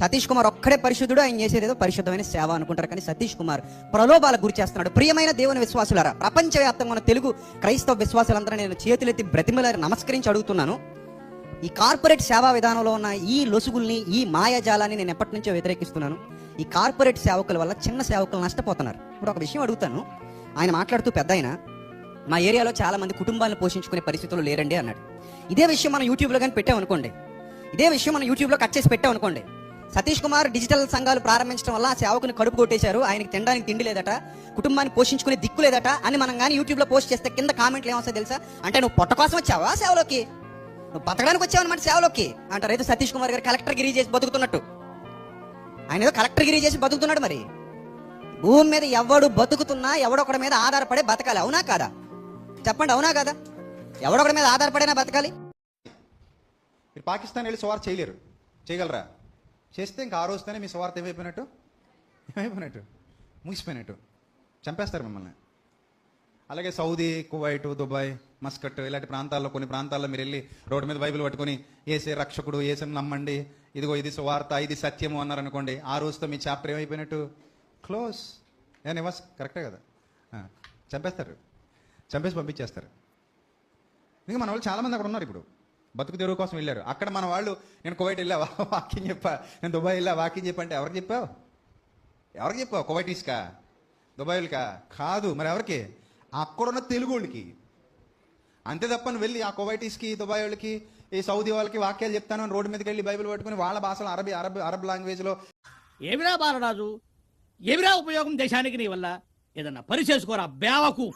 సతీష్ కుమార్ ఒక్కడే పరిశుద్ధుడు ఆయన చేసేది ఏదో పరిశుద్ధమైన సేవ అనుకుంటారు. కానీ సతీష్ కుమార్ ప్రలోభాలకు గురి చేస్తున్నాడు. ప్రియమైన దేవుని విశ్వాసులారా ప్రపంచవ్యాప్తంగా ఉన్న తెలుగు క్రైస్తవ విశ్వాసులందరూ నేను చేతులెత్తి బ్రతిమలారి నమస్కరించి అడుగుతున్నాను. ఈ కార్పొరేట్ సేవా విధానంలో ఉన్న ఈ లొసుగుల్ని ఈ మాయాజాలాన్ని నేను ఎప్పటి నుంచో వ్యతిరేకిస్తున్నాను. ఈ కార్పొరేట్ సేవకుల వల్ల చిన్న సేవకులు నష్టపోతున్నారు. ఇప్పుడు ఒక విషయం అడుగుతాను. ఆయన మాట్లాడుతూ పెద్ద ఆయన మా ఏరియాలో చాలా మంది కుటుంబాలను పోషించుకునే పరిస్థితులు లేరండి అన్నాడు. ఇదే విషయం మనం యూట్యూబ్లో కానీ పెట్టామనుకోండి. ఇదే విషయం మనం యూట్యూబ్లో కట్ చేసి పెట్టామనుకోండి. సతీష్ కుమార్ డిజిటల్ సంఘాలు ప్రారంభించడం వల్ల ఆ సేవకుని కడుపు కొట్టేశారు. ఆయనకి తినడానికి తిండి లేదట కుటుంబాన్ని పోషించుకునే దిక్కు లేదట అని మనం కానీ యూట్యూబ్లో పోస్ట్ చేస్తే కింద కామెంట్లు ఏమొస్తాయి తెలుసా? అంటే నువ్వు పొట్ట కోసం వచ్చావా సేవలోకి? నువ్వు బతకడానికి వచ్చావన్నమాట సేవలోకి అంటారు. అయితే సతీష్ కుమార్ గారు కలెక్టర్ గిరి చేసి బతుకుతున్నట్టు. ఆయన ఏదో కలెక్టర్ గిరి చేసి బతుకుతున్నాడు మరి. భూమి మీద ఎవడు బతుకుతున్నా ఎవడొకడి మీద ఆధారపడే బతకాలి అవునా కాదా? చెప్పండి అవునా కాదా? ఎవడొకడి మీద ఆధారపడైనా బతకాలి? మీరు పాకిస్తాన్ వెళ్ళి సువార్ చేయలేరు. చేయగలరా? చేస్తే ఇంకా ఆ రోజుతోనే మీ స్వార్థ ఏమైపోయినట్టు? ఏమైపోయినట్టు? ముగిసిపోయినట్టు. చంపేస్తారు మిమ్మల్ని. అలాగే సౌదీ కువైట్ దుబాయ్ మస్కట్ ఇలాంటి ప్రాంతాల్లో కొన్ని ప్రాంతాల్లో మీరు వెళ్ళి రోడ్డు మీద బైబిల్ పట్టుకొని ఏసే రక్షకుడు ఏసని నమ్మండి ఇదిగో ఇది సువార్త ఇది సత్యము అన్నారు అనుకోండి ఆ రోజుతో మీ చాప్టర్ ఏమైపోయినట్టు? క్లోజ్. నేను ఇవ్వ కరెక్టే కదా. చంపేస్తారు. చంపేసి పంపించేస్తారు. ఇంకా మన వాళ్ళు చాలామంది అక్కడ ఉన్నారు ఇప్పుడు. బతుకు తెరువు కోసం వెళ్ళారు. అక్కడ మన వాళ్ళు నేను కువైట్ వెళ్ళా వాకింగ్ చెప్పా. నేను దుబాయ్ వెళ్ళా వాకింగ్ చెప్పంటే ఎవరికి చెప్పావు? ఎవరికి చెప్పావు? కువైటీస్కా? దుబాయ్లకా? కాదు మరి ఎవరికి? అక్కడున్న తెలుగు వాళ్ళకి. అంతే తప్ప నువ్వు వెళ్ళి ఆ కువైటీస్కి దుబాయ్ వాళ్ళకి ఈ సౌదీ వాళ్ళకి వాక్యాలు చెప్తాను రోడ్డు మీదకి వెళ్ళి బైబిల్ పట్టుకుని వాళ్ళ భాషలో అరబీ అరబ్ అరబ్ లాంగ్వేజ్లో. ఏమిరా బాలరాజు? ఏమిరా ఉపయోగం దేశానికి నీ వల్ల? ఏదన్నా పని చేసుకోరా బేవకు.